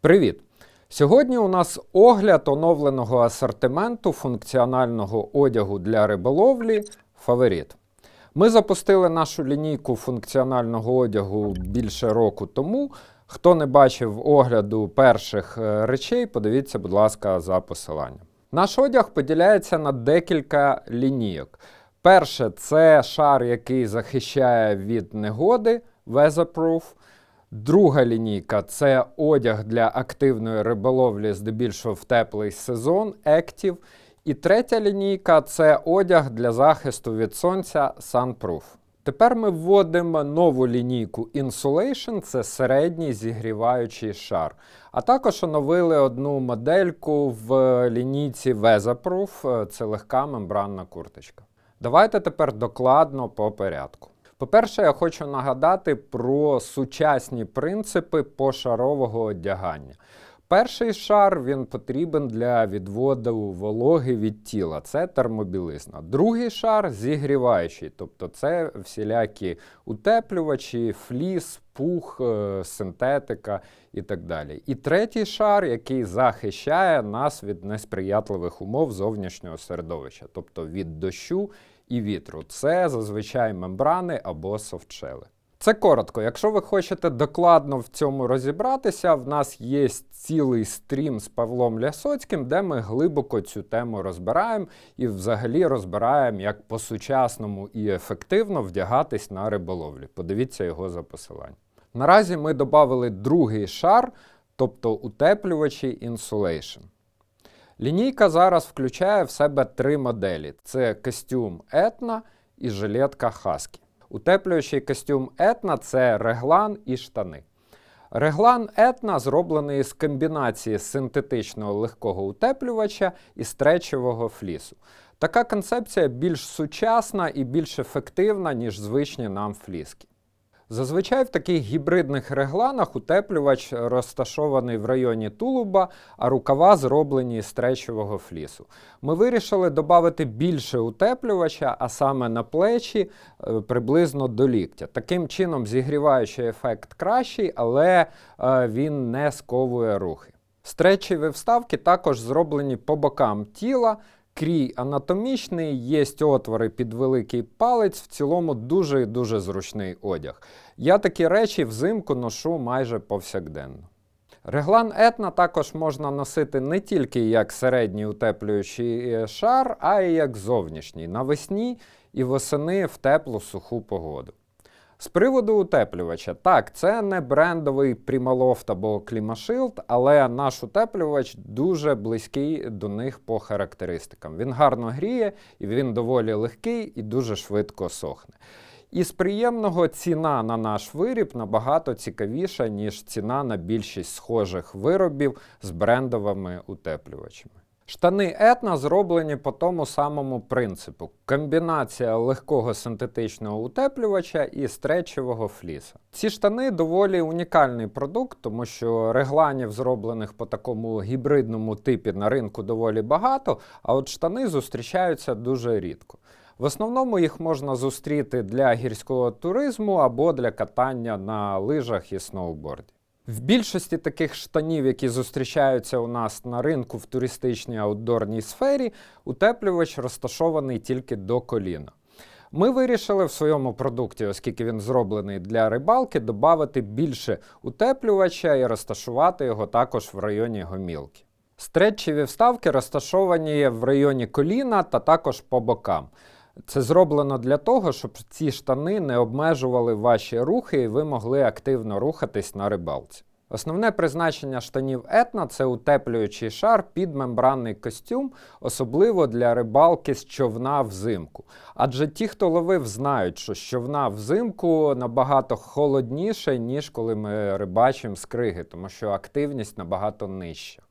Привіт! Сьогодні у нас огляд оновленого асортименту функціонального одягу для риболовлі Фаворит. Ми запустили нашу лінійку функціонального одягу більше року тому. Хто не бачив огляду перших е, речей, подивіться, будь ласка, за посиланням. Наш одяг поділяється на декілька лінійок. Перше це шар, який захищає від негоди, weatherproof. Друга лінійка це одяг для активної риболовлі, здебільшого в теплий сезон Active. І третя лінійка це одяг для захисту від сонця Sunproof. Тепер ми вводимо нову лінійку Insulation, це середній зігріваючий шар. А також оновили одну модельку в лінійці Weatherproof, це легка мембранна курточка. Давайте тепер докладно по порядку. По-перше, я хочу нагадати про сучасні принципи пошарового одягання. Перший шар він потрібен для відводу вологи від тіла, це термобілизна. Другий шар зігріваючий, тобто це всілякі утеплювачі, фліс, пух, е, синтетика і так далі. І третій шар, який захищає нас від несприятливих умов зовнішнього середовища, тобто від дощу і вітру. Це зазвичай мембрани або софтшели. Це коротко. Якщо ви хочете докладно в цьому розібратися, в нас є цілий стрім з Павлом Лясоцьким, де ми глибоко цю тему розбираємо і взагалі розбираємо, як по-сучасному і ефективно вдягатись на риболовлі. Подивіться його за посиланням. Наразі ми додали другий шар, тобто утеплювачі Insulation. Лінійка зараз включає в себе три моделі: це костюм Етна і жилетка Husky. Утеплюючий костюм Етна це реглан і штани. Реглан Етна зроблений з комбінації синтетичного легкого утеплювача і стречевого флісу. Така концепція більш сучасна і більш ефективна, ніж звичні нам фліски. Зазвичай в таких гібридних регланах утеплювач розташований в районі тулуба, а рукава зроблені з стречового флісу. Ми вирішили додати більше утеплювача, а саме на плечі е, приблизно до ліктя. Таким чином, зігріваючий ефект кращий, але е, він не сковує рухи. Стречеві вставки також зроблені по бокам тіла. Крій анатомічний, є отвори під великий палець, в цілому дуже і дуже зручний одяг. Я такі речі взимку ношу майже повсякденно. Реглан етна також можна носити не тільки як середній утеплюючий е, шар, а й як зовнішній навесні і восени в теплу суху погоду. З приводу утеплювача, так, це не брендовий Primaloft або Climashield, але наш утеплювач дуже близький до них по характеристикам. Він гарно гріє, і він доволі легкий і дуже швидко сохне. І з приємного ціна на наш виріб набагато цікавіша, ніж ціна на більшість схожих виробів з брендовими утеплювачами. Штани етна зроблені по тому самому принципу: комбінація легкого синтетичного утеплювача і стречевого фліса. Ці штани доволі унікальний продукт, тому що регланів, зроблених по такому гібридному типі на ринку, доволі багато, а от штани зустрічаються дуже рідко. В основному їх можна зустріти для гірського туризму або для катання на лижах і сноуборді. В більшості таких штанів, які зустрічаються у нас на ринку в туристичній аутдорній сфері, утеплювач розташований тільки до коліна. Ми вирішили в своєму продукті, оскільки він зроблений для рибалки, додати більше утеплювача і розташувати його також в районі гомілки. Стретчеві вставки розташовані в районі коліна та також по бокам. Це зроблено для того, щоб ці штани не обмежували ваші рухи, і ви могли активно рухатись на рибалці. Основне призначення штанів етна це утеплюючий шар під мембранний костюм, особливо для рибалки з човна взимку. Адже ті, хто ловив, знають, що човна взимку набагато холодніше, ніж коли ми рибачимо з криги, тому що активність набагато нижча.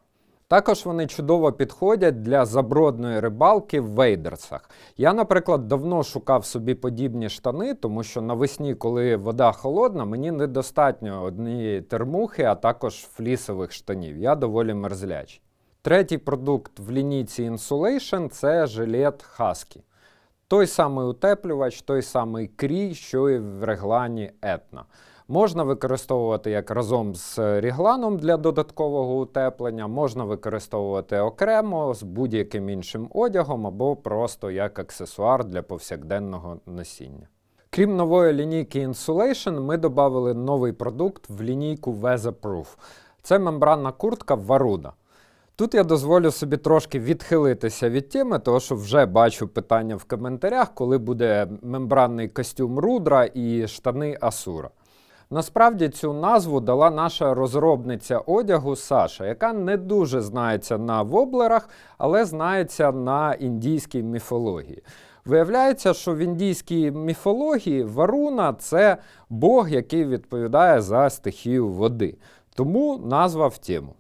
Також вони чудово підходять для забродної рибалки в вейдерсах. Я, наприклад, давно шукав собі подібні штани, тому що навесні, коли вода холодна, мені недостатньо однієї термухи, а також флісових штанів. Я доволі мерзлячий. Третій продукт в лінійці Insulation це жилет Husky. Той самий утеплювач, той самий крій, що і в реглані Etna. Можна використовувати як разом з рігланом для додаткового утеплення, можна використовувати окремо з будь-яким іншим одягом або просто як аксесуар для повсякденного носіння. Крім нової лінійки Insulation, ми додали новий продукт в лінійку Weatherproof. Це мембранна куртка Varuda. Тут я дозволю собі трошки відхилитися від теми, тому що вже бачу питання в коментарях, коли буде мембранний костюм Рудра і штани Асура. Насправді цю назву дала наша розробниця одягу Саша, яка не дуже знається на воблерах, але знається на індійській міфології. Виявляється, що в індійській міфології Варуна це бог, який відповідає за стихію води. Тому назва в тему.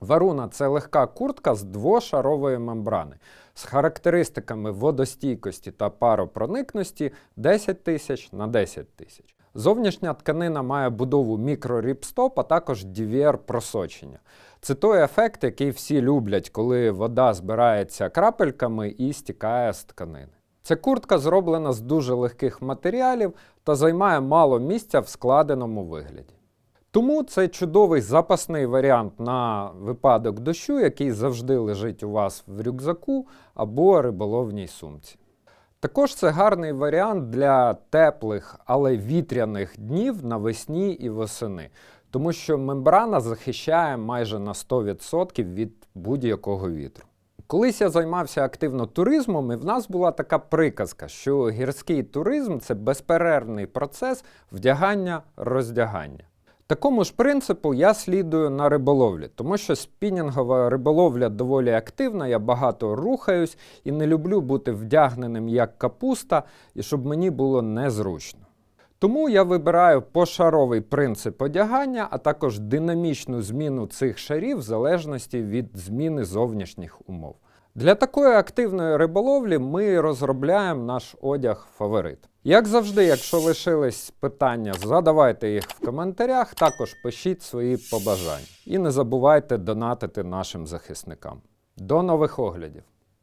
Варуна це легка куртка з двошарової мембрани з характеристиками водостійкості та паропроникності 10 тисяч на 10 тисяч. Зовнішня тканина має будову мікроріпстоп, а також DVR просочення. Це той ефект, який всі люблять, коли вода збирається крапельками і стікає з тканини. Ця куртка зроблена з дуже легких матеріалів та займає мало місця в складеному вигляді. Тому це чудовий запасний варіант на випадок дощу, який завжди лежить у вас в рюкзаку або риболовній сумці. Також це гарний варіант для теплих, але вітряних днів навесні і восени, тому що мембрана захищає майже на 100% від будь-якого вітру. Колись я займався активно туризмом, і в нас була така приказка, що гірський туризм це безперервний процес вдягання-роздягання. Такому ж принципу я слідую на риболовлі, тому що спінінгова риболовля доволі активна, я багато рухаюсь і не люблю бути вдягненим як капуста, і щоб мені було незручно. Тому я вибираю пошаровий принцип одягання, а також динамічну зміну цих шарів в залежності від зміни зовнішніх умов. Для такої активної риболовлі ми розробляємо наш одяг фаворит. Як завжди, якщо лишились питання, задавайте їх в коментарях, також пишіть свої побажання. І не забувайте донатити нашим захисникам. До нових оглядів!